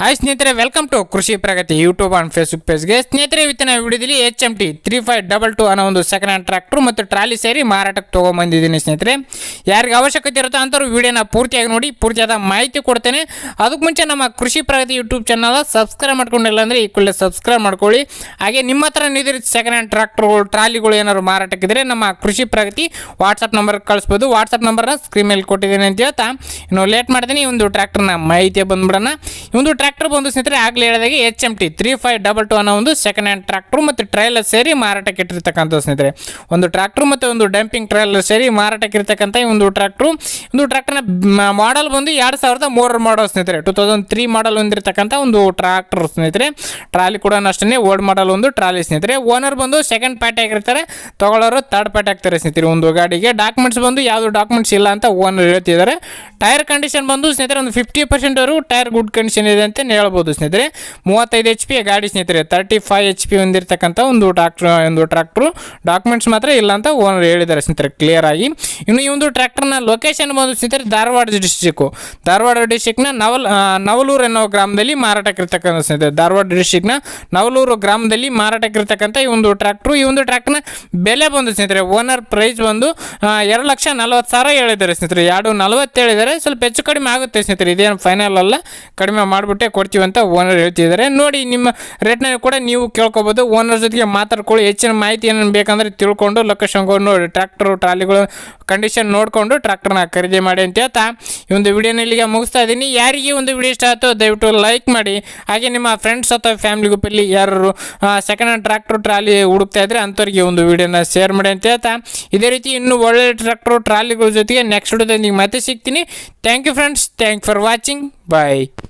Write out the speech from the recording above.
Hi ಸ್ನೇಹಿತರೆ welcome to Krishi Pragati YouTube and Facebook ಪೇಜ್ಗೆ ಸ್ನೇಹಿತರೆ, ಇವತ್ತಿನ ವಿಡಿಯೋದಲ್ಲಿ H M T three five double two ಅನ್ನೋ ಒಂದು ಸೆಕೆಂಡ್ ಹ್ಯಾಂಡ್ ಟ್ರ್ಯಾಕ್ಟ್ರು ಮತ್ತು ಟ್ರಾಲಿ ಸೇರಿ ಮಾರಾಟಕ್ಕೆ ತೊಗೊಂಬಂದಿದ್ದೀನಿ ಸ್ನೇಹಿತರೆ. ಯಾರಿಗೆ ಅವಶ್ಯಕತೆ ಇರುತ್ತೋ ಅಂಥವ್ರು ವಿಡಿಯೋನ ಪೂರ್ತಿಯಾಗಿ ನೋಡಿ, ಪೂರ್ತಿಯಾದ ಮಾಹಿತಿ ಕೊಡ್ತೇನೆ. ಅದಕ್ಕೆ ಮುಂಚೆ ನಮ್ಮ Krishi Pragati YouTube channel subscribe ಮಾಡ್ಕೊಂಡಿಲ್ಲ ಅಂದರೆ ಈ ಕೂಡಲೇ ಸಬ್ಸ್ಕ್ರೈಬ್ ಮಾಡ್ಕೊಳ್ಳಿ. ಹಾಗೆ ನಿಮ್ಮ ಹತ್ರ ನಿಧಿರಿ ಸೆಕೆಂಡ್ ಹ್ಯಾಂಡ್ ಟ್ರ್ಯಾಕ್ಟ್ರುಗಳು ಟ್ರಾಲಿಗಳು ಏನಾದ್ರು ಮಾರಾಟಕ್ಕಿದ್ರೆ ನಮ್ಮ ಕೃಷಿ ಪ್ರಗತಿ ವಾಟ್ಸಪ್ ನಂಬರ್ ಕಳಿಸ್ಬೋದು. ವಾಟ್ಸಪ್ ನಂಬರ್ನ ಸ್ಕ್ರೀನ್ ಮೇಲೆ ಕೊಟ್ಟಿದ್ದೀನಿ ಅಂತ ಹೇಳ್ತಾ. ಇನ್ನು ಲೇಟ್ ಮಾಡ್ತೀನಿ ಒಂದು ಟ್ರ್ಯಾಕ್ಟರ್ನ ಮಾಹಿತಿ ಬಂದ್ಬಿಡೋಣ. ಒಂದು ಟ್ರ್ಯಾಕ್ಟರ್ ಬಂದು ಸ್ನೇಹಿತರೆ, ಆಗ್ಲೇ ಹೇಳಿದಾಗೆ H M T three five double two ಅನ್ನೋ ಒಂದು ಸೆಕೆಂಡ್ ಹ್ಯಾಂಡ್ ಟ್ರ್ಯಾಕ್ಟರ್ ಮತ್ತು ಟ್ರೈಲರ್ ಸೇರಿ ಮಾರಾಟಕ್ಕೆ ಇಟ್ಟಿರ್ತಕ್ಕಂಥ ಸ್ನೇಹಿತರೆ. ಒಂದು ಟ್ರ್ಯಾಕ್ಟರ್ ಮತ್ತು ಒಂದು ಡಂಪಿಂಗ್ ಟ್ರೈಲರ್ ಸೇರಿ ಮಾರಾಟಕ್ಕೆ ಇರ್ತಕ್ಕಂಥ ಒಂದು ಟ್ರ್ಯಾಕ್ಟ್ರು ಒಂದು ಟ್ರ್ಯಾಕ್ಟರ್ನ ಮಾಡಲ್ ಬಂದು ಎರಡು ಸಾವಿರದ ಮೂರರ ಮಾಡಲ್ ಸ್ನೇಹಿತರೆ. ಟೂ ತೌಸಂಡ್ ತ್ರೀ ಮಾಡಲ್ ಹೊಂದಿರತಕ್ಕಂಥ ಒಂದು ಟ್ರ್ಯಾಕ್ಟರ್ ಸ್ನೇಹಿತರೆ. ಟ್ರಾಲಿ ಕೂಡ ಅಷ್ಟೇ ಓಲ್ಡ್ ಮಾಡಲ್ ಒಂದು ಟ್ರಾಲಿ ಸ್ನೇಹಿತರೆ. ಓನರ್ ಬಂದು ಸೆಕೆಂಡ್ ಪಾರ್ಟಿ ಆಗಿರ್ತಾರೆ. ತಗೊಳ್ಳೋರು ಥರ್ಡ್ ಪಾರ್ಟಿ ಆಗ್ತಾರೆ ಸ್ನೇಹಿತರೆ. ಒಂದು ಗಾಡಿಗೆ ಡಾಕ್ಯುಮೆಂಟ್ಸ್ ಬಂದು ಯಾವುದು ಡಾಕ್ಯುಮೆಂಟ್ಸ್ ಇಲ್ಲ ಅಂತ ಓನರ್ ಹೇಳ್ತಿದ್ದಾರೆ. ಟೈರ್ ಕಂಡೀಷನ್ ಬಂದು ಸ್ನೇಹಿತರೆ, ಒಂದು ಫಿಫ್ಟಿ ಪರ್ಸೆಂಟ್ವರೆಗೂ ಟೈರ್ ಗುಡ್ ಕಂಡೀಷನ್ ಇದೆ ಅಂತ ಹೇಳ್ಬೋದು ಸ್ನೇಹಿತರೆ. ಮೂವತ್ತೈದು ಎಚ್ ಪಿ ಗಾಡಿ ಸ್ನೇಹಿತರೆ ತರ್ಟಿ ಫೈವ್ ಎಚ್ ಪಿ ಹೊಂದಿರತಕ್ಕಂಥ ಒಂದು ಟ್ರಾಕ್ಟರ್ ಒಂದು ಟ್ರಾಕ್ಟ್ರು ಡಾಕ್ಯುಮೆಂಟ್ಸ್ ಮಾತ್ರ ಇಲ್ಲ ಅಂತ ಓನರ್ ಹೇಳಿದ್ದಾರೆ ಸ್ನೇಹಿತರೆ ಕ್ಲಿಯರ್ ಆಗಿ. ಇನ್ನು ಈ ಒಂದು ಟ್ರ್ಯಾಕ್ಟರ್ನ ಲೊಕೇಶನ್ ಬಂದು ಸ್ನೇಹಿತರೆ, ಧಾರವಾಡ ಡಿಸ್ಟಿಕ್ಕು ಧಾರವಾಡ ಡಿಸ್ಟಿಕ್ನ ನವಲ್ ನವಲೂರು ಅನ್ನೋ ಗ್ರಾಮದಲ್ಲಿ ಮಾರಾಟಕ್ಕಿರ್ತಕ್ಕಂಥ ಸ್ನೇಹಿತರೆ, ಧಾರವಾಡ ಡಿಸ್ಟಿಕ್ನ ನವಲೂರು ಗ್ರಾಮದಲ್ಲಿ ಮಾರಾಟಕ್ಕಿರ್ತಕ್ಕಂಥ ಈ ಒಂದು ಟ್ರ್ಯಾಕ್ಟ್ರು ಈ ಒಂದು ಟ್ರ್ಯಾಕ್ಟರ್ನ ಬೆಲೆ ಬಂದು ಸ್ನೇಹಿತರೆ ಓನರ್ ಪ್ರೈಸ್ ಬಂದು ಎರಡು ಲಕ್ಷ ನಲವತ್ತು ಸಾವಿರ ಹೇಳಿದ್ದಾರೆ ಸ್ನೇಹಿತರೆ. ಎರಡು ನಲವತ್ತು ಹೇಳಿದ್ದಾರೆ. ಸ್ವಲ್ಪ ಹೆಚ್ಚು ಕಡಿಮೆ ಆಗುತ್ತೆ ಸ್ನೇಹಿತರೆ, ಇದೇನು ಫೈನಲ್ ಅಲ್ಲ. ಕಡಿಮೆ ಮಾಡಿಬಿಟ್ಟೆ ಕೊಡ್ತೀವಿ ಅಂತ ಓನರ್ ಹೇಳ್ತಿದ್ದಾರೆ. ನೋಡಿ, ನಿಮ್ಮ ರೇಟ್ನ ಕೂಡ ನೀವು ಕೇಳ್ಕೊಬೋದು. ಓನರ್ ಜೊತೆಗೆ ಮಾತಾಡ್ಕೊಳ್ಳಿ. ಹೆಚ್ಚಿನ ಮಾಹಿತಿ ಏನೇನು ಬೇಕಂದ್ರೆ ತಿಳ್ಕೊಂಡು ಲೊಕೇಶನ್ ನೋಡಿ. ಟ್ರ್ಯಾಕ್ಟರ್ ಟ್ರಾಲಿಗಳು ಕಂಡೀಷನ್ ನೋಡಿಕೊಂಡು ಟ್ರ್ಯಾಕ್ಟರ್ನ ಖರೀದಿ ಮಾಡಿ ಅಂತ ಹೇಳ್ತಾ. ಈ ಒಂದು ವಿಡಿಯೋನ ಇಲ್ಲಿಗೆ ಮುಗಿಸ್ತಾ ಇದ್ದೀನಿ. ಯಾರಿಗೆ ಒಂದು ವಿಡಿಯೋ ಇಷ್ಟ ಆಯಿತು ದಯವಿಟ್ಟು ಲೈಕ್ ಮಾಡಿ. ಹಾಗೆ ನಿಮ್ಮ ಫ್ರೆಂಡ್ಸ್ ಅಥವಾ ಫ್ಯಾಮಿಲಿ ಗ್ರೂಪಲ್ಲಿ ಯಾರು ಸೆಕೆಂಡ್ ಹ್ಯಾಂಡ್ ಟ್ರ್ಯಾಕ್ಟರ್ ಟ್ರಾಲಿ ಹುಡುಕ್ತಾ ಇದ್ದರೆ ಅಂಥವ್ರಿಗೆ ಒಂದು ವಿಡಿಯೋನ ಶೇರ್ ಮಾಡಿ ಅಂತ ಹೇಳ್ತಾ. ಇದೇ ರೀತಿ ಇನ್ನೂ ಒಳ್ಳೆ ಟ್ರ್ಯಾಕ್ಟರ್ ಟ್ರಾಲಿಗಳ ಜೊತೆಗೆ ನೆಕ್ಸ್ಟ್ ವಿಡಿಯೋದಲ್ಲಿ ಮತ್ತೆ ಸಿಗ್ತೀನಿ. Thank you friends thank for watching bye